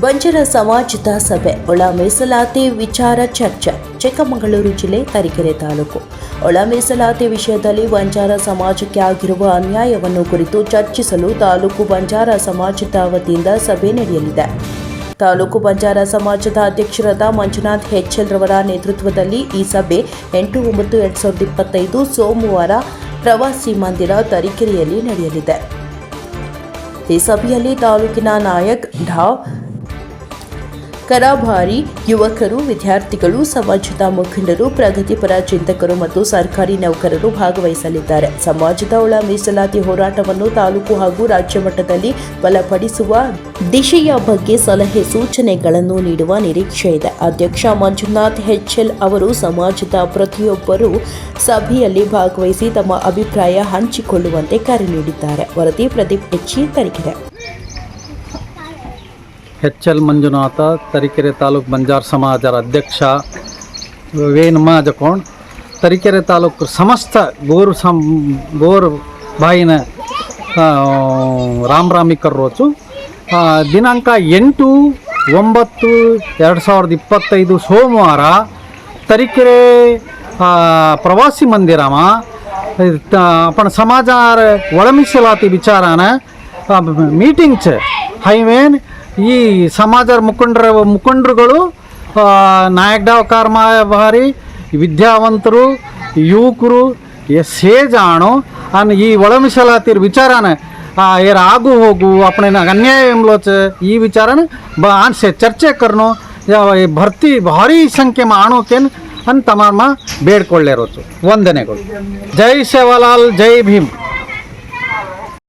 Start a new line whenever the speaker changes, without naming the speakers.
ಬಂಜರ ಸಮಾಜದ ಸಭೆ ಒಳ ಮೀಸಲಾತಿ ವಿಚಾರ ಚರ್ಚೆ, ಚಿಕ್ಕಮಗಳೂರು ಜಿಲ್ಲೆ ತರೀಕೆರೆ ತಾಲೂಕು. ಒಳ ಮೀಸಲಾತಿ ವಿಷಯದಲ್ಲಿ ಬಂಜಾರ ಸಮಾಜಕ್ಕೆ ಆಗಿರುವ ಅನ್ಯಾಯವನ್ನು ಕುರಿತು ಚರ್ಚಿಸಲು ತಾಲೂಕು ಬಂಜಾರ ಸಮಾಜದ ವತಿಯಿಂದ ಸಭೆ ನಡೆಯಲಿದೆ. ತಾಲೂಕು ಬಂಜಾರ ಸಮಾಜದ ಅಧ್ಯಕ್ಷರಾದ ಮಂಜುನಾಥ್ ಹೆಚ್ಎಲ್ ರವರ ನೇತೃತ್ವದಲ್ಲಿ ಈ ಸಭೆ ಎಂಟು ಒಂಬತ್ತು ಎರಡ್ ಸಾವಿರದ ಇಪ್ಪತ್ತೈದು ಸೋಮವಾರ ಪ್ರವಾಸಿ ಮಂದಿರ ತರೀಕೆರೆಯಲ್ಲಿ ನಡೆಯಲಿದೆ. ಈ ಸಭೆಯಲ್ಲಿ ತಾಲೂಕಿನ ನಾಯಕ್ ಢಾವ್ ಕರಾಭಾರಿ ಯುವಕರು, ವಿದ್ಯಾರ್ಥಿಗಳು, ಸಮಾಜದ ಮುಖಂಡರು, ಪ್ರಗತಿಪರ ಚಿಂತಕರು ಮತ್ತು ಸರ್ಕಾರಿ ನೌಕರರು ಭಾಗವಹಿಸಲಿದ್ದಾರೆ. ಸಮಾಜದ ಒಳ ಮೀಸಲಾತಿ ಹೋರಾಟವನ್ನು ತಾಲೂಕು ಹಾಗೂ ರಾಜ್ಯ ಮಟ್ಟದಲ್ಲಿ ಬಲಪಡಿಸುವ ದಿಶೆಯ ಬಗ್ಗೆ ಸಲಹೆ ಸೂಚನೆಗಳನ್ನು ನೀಡುವ ನಿರೀಕ್ಷೆ ಇದೆ. ಅಧ್ಯಕ್ಷ ಮಂಜುನಾಥ್ ಹೆಚ್ಎಲ್ ಅವರು ಸಮಾಜದ ಪ್ರತಿಯೊಬ್ಬರು ಸಭೆಯಲ್ಲಿ ಭಾಗವಹಿಸಿ ತಮ್ಮ ಅಭಿಪ್ರಾಯ ಹಂಚಿಕೊಳ್ಳುವಂತೆ ಕರೆ ನೀಡಿದ್ದಾರೆ. ವರದಿ ಪ್ರದೀಪ್ ಹೆಚ್ಚಿ ತರೀಕೆರೆ
ಎಚ್ ಎಲ್ ಮಂಜುನಾಥ, ತರೀಕೆರೆ ತಾಲೂಕು ಬಂಜಾರ್ ಸಮಾಜರ ಅಧ್ಯಕ್ಷ ವೇನ್ ನಮಾಜಕೊಂಡ್ ತರೀಕೆರೆ ತಾಲೂಕು ಸಮಸ್ತ ಗೋರು ಸಂ, ಗೋರು ಬಾಯಿನ ರಾಮರಾಮಿಕರ್ ರೋಚು. ದಿನಾಂಕ ಎಂಟು ಒಂಬತ್ತು ಎರಡು ಸಾವಿರದ ಇಪ್ಪತ್ತೈದು ಸೋಮವಾರ ತರೀಕೆರೆ ಪ್ರವಾಸಿ ಮಂದಿರಮ ಅಪಣ ಸಮಾಜ ಒಳಮಿಸಲಾತಿ ವಿಚಾರನ ಮೀಟಿಂಗ್ ಚ. ಹೈವೇನ್ ಈ ಸಮಾಜ ಮುಖಂಡರ, ಮುಖಂಡರುಗಳು ನಾಯಕ್ಡಾವ್ ಕಾರ್ಮಾಭಾರಿ ವಿದ್ಯಾವಂತರು, ಯುವಕರು ಸೇಜಾಣು, ಅನ್ ಈ ಒಳ ಮೀಸಲಾತಿರ ವಿಚಾರನ ಏರ ಆಗು ಹೋಗು ಅಪಣೆ ಅನ್ಯಾಯ ಎಂಬಲೋಚ ಈ ವಿಚಾರನ ಬ, ಆನ್ಸೆ ಚರ್ಚೆ ಕರ್ನು ಭರ್ತಿ ಭಾರಿ ಸಂಖ್ಯೆ ಮಾಡೋಕೇನು ಅಂತ ತಮಾಮ ಬೇಡ್ಕೊಳ್ಳೇರೋಚು. ವಂದನೆಗಳು. ಜೈ ಸೇವಾಲಾಲ್ ಜೈ ಭೀಮ್.